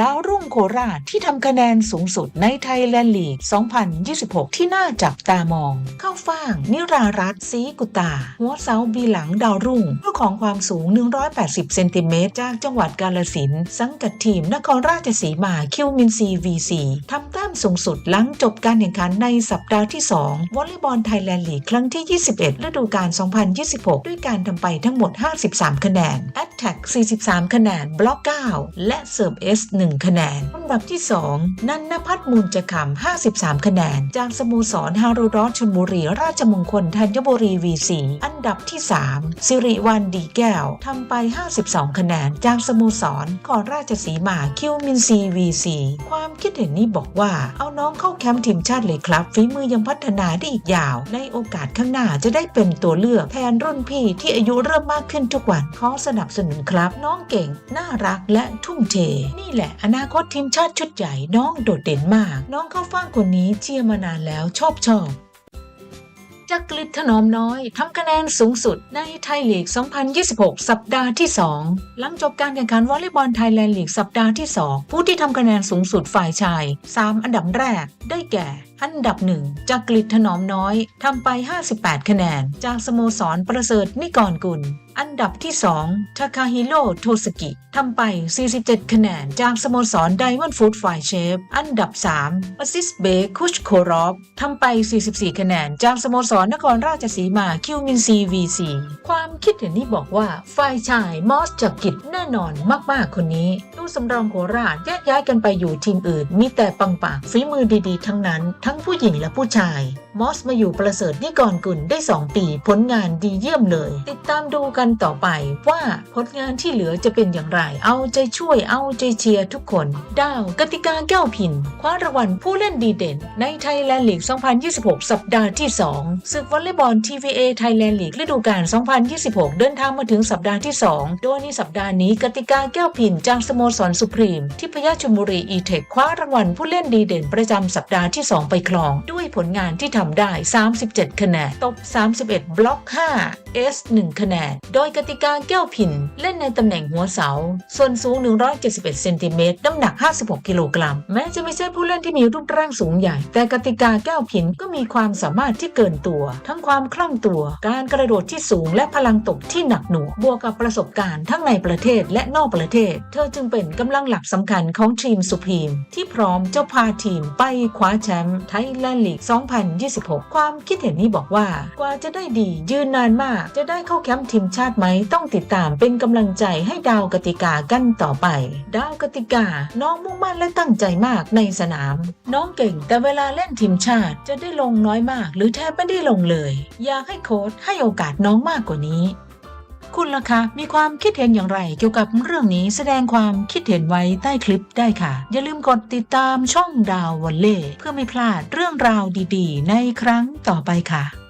ดาวรุ่งโคราชที่ทำคะแนนสูงสุดในไทยแลนด์ลีก 2026 ที่น่าจับตามอง เข้าฟ่าง นิรารัตน์สีกุตา หัวเสาบีหลังดาวรุ่งเจ้าของความสูง 180 เซนติเมตรจากจังหวัดกาลสินสังกัดทีมนครราชสีมาคิวมินซี VC ทำแต้มสูงสุดหลังจบการแข่งขันในสัปดาห์ที่ 2 วอลเลย์บอลไทยแลนด์ลีกครั้งที่ 21 ฤดูกาล 2026 ด้วยการทำไปทั้งหมด 53 คะแนน a t t a c k 43 คะแนนบล็อก 9 และเสิร์ฟ S 1 คะแนนอันดับที่ 2 นันนพัฒน์มูลจะคำ53 คะแนน จากสโมสรฮารุรอชลบุรี ราชมงคลธัญบุรี VC อัน ดับที่ 3 สิริวันดีแก้วทำไป 52 คะแนน จากสโมสรขอราชสีมาคิวมินซี VC ความคิดเห็นนี้บอกว่า เอาน้องเข้าแคมป์ทีมชาติเลยครับ ฝีมือยังพัฒนาได้อีกยาว ในโอกาสข้างหน้าจะได้เป็นตัวเลือกแทนรุ่นพี่ที่อายุเริ่มมากขึ้นทุกวันขอสนับสนุนครับ น้องเก่ง น่ารักและทุ่มเท นี่แหละอนาคตทีมชาติชุดใหญ่น้องโดดเด่นมาก น้องเข้าฟ้างคนนี้เชียร์มานานแล้วชอบชอบ จักริดถนอมน้อยทำคะแนนสูงสุดในไทยลีก 2026 สัปดาห์ที่ 2 หลังจบการแข่งขันวอลเลย์บอลไทยแลนด์ลีกสัปดาห์ที่ 2 ผู้ที่ทำคะแนนสูงสุดฝ่ายชาย 3 อันดับแรก ได้แก่ อันดับหนึ่งจักริดถนอมน้อยทำไป 58 คะแนน จากสโมสรประเสริฐนิกรกุล อันดับที่ 2 ทาคาฮิโร่โทสกิ ทำไป 47 คะแนน จากสโมสรไดมอนด์ฟู้ดฝ่ายเชฟ อันดับ 3อซิสเบคุชโครอฟทำไป 44 คะแนน จากสโมสรนครราชสีมาคิวมินซีวีซีความคิดเห็นนี้บอกว่า ฝ่ายชายมอสจักริดแน่นอนมาก ๆ คนนี้ดูสำรองโคราชแยกย้ายกันไปอยู่ทีมอื่น มีแต่ปังปากฝีมือดีๆ ทั้งนั้น ทั้งผู้หญิงและผู้ชาย มอสมาอยู่ประเสริฐนิกรกุลได้ 2 ปี ผลงานดีเยี่ยมเลย ติดตามดูกันต่อไปว่าผลงานที่เหลือจะเป็นอย่างไร เอาใจช่วยเอาใจเชียร์ทุกคน ดาวกติกาแก้วพินคว้ารางวัลผู้เล่นดีเด่น ในไทยแลนด์ลีก 2026 สัปดาห์ที่ 2 ศึกวอลเลย์บอล TVA ไทยแลนด์ลีกฤดูกาล 2026 เดินทางมาถึงสัปดาห์ที่ 2 โดยในสัปดาห์นี้กติกาแก้วพินจากสโมสรสุพรีม ที่พยาชลบุรีอีเทคคว้ารางวัลผู้เล่นดีเด่นประจำสัปดาห์ที่ 2 ไปครองด้วย ผลงานที่ทำได้ 37 คะแนน ตบ 31 บล็อก5 S 1คะแนน โดยกติกาแก้วพินเล่นในตำแหน่งหัวเสา ส่วนสูง 171 เซนติเมตร น้ำหนัก 56 กิโลกรัม แม้จะไม่ใช่ผู้เล่นที่มีรูปร่างสูงใหญ่ แต่กติกาแก้วพินก็มีความสามารถที่เกินตัว ทั้งความคล่องตัว การกระโดดที่สูงและพลังตกที่หนักหน่วง บวกกับประสบการณ์ทั้งในประเทศและนอกประเทศ เธอจึงเป็นกำลังหลักสำคัญของทีมสุพรีมที่พร้อมจ้าพาทีมไปคว้าแชมป์ไทยแลนด์ลีก2026 ความคิดเห็นนี้บอกว่า กว่าจะได้ดียืนนานมาก จะได้เข้าแคมป์ทีมชาติไหมต้องติดตามเป็นกำลังใจให้ดาวกติกากันต่อไป ดาวกติกา น้องมุ่งมั่นและตั้งใจมากในสนาม น้องเก่งแต่เวลาเล่นทีมชาติจะได้ลงน้อยมาก หรือแทบไม่ได้ลงเลย อยากให้โค้ชให้โอกาสน้องมากกว่านี้ คุณล่ะคะมีความคิดเห็นอย่างไร เกี่ยวกับเรื่องนี้แสดงความคิดเห็นไว้ใต้คลิปได้ค่ะ อย่าลืมกดติดตามช่องดาววอลเล่เพื่อไม่พลาดเรื่องราวดีๆ ในครั้งต่อไปค่ะ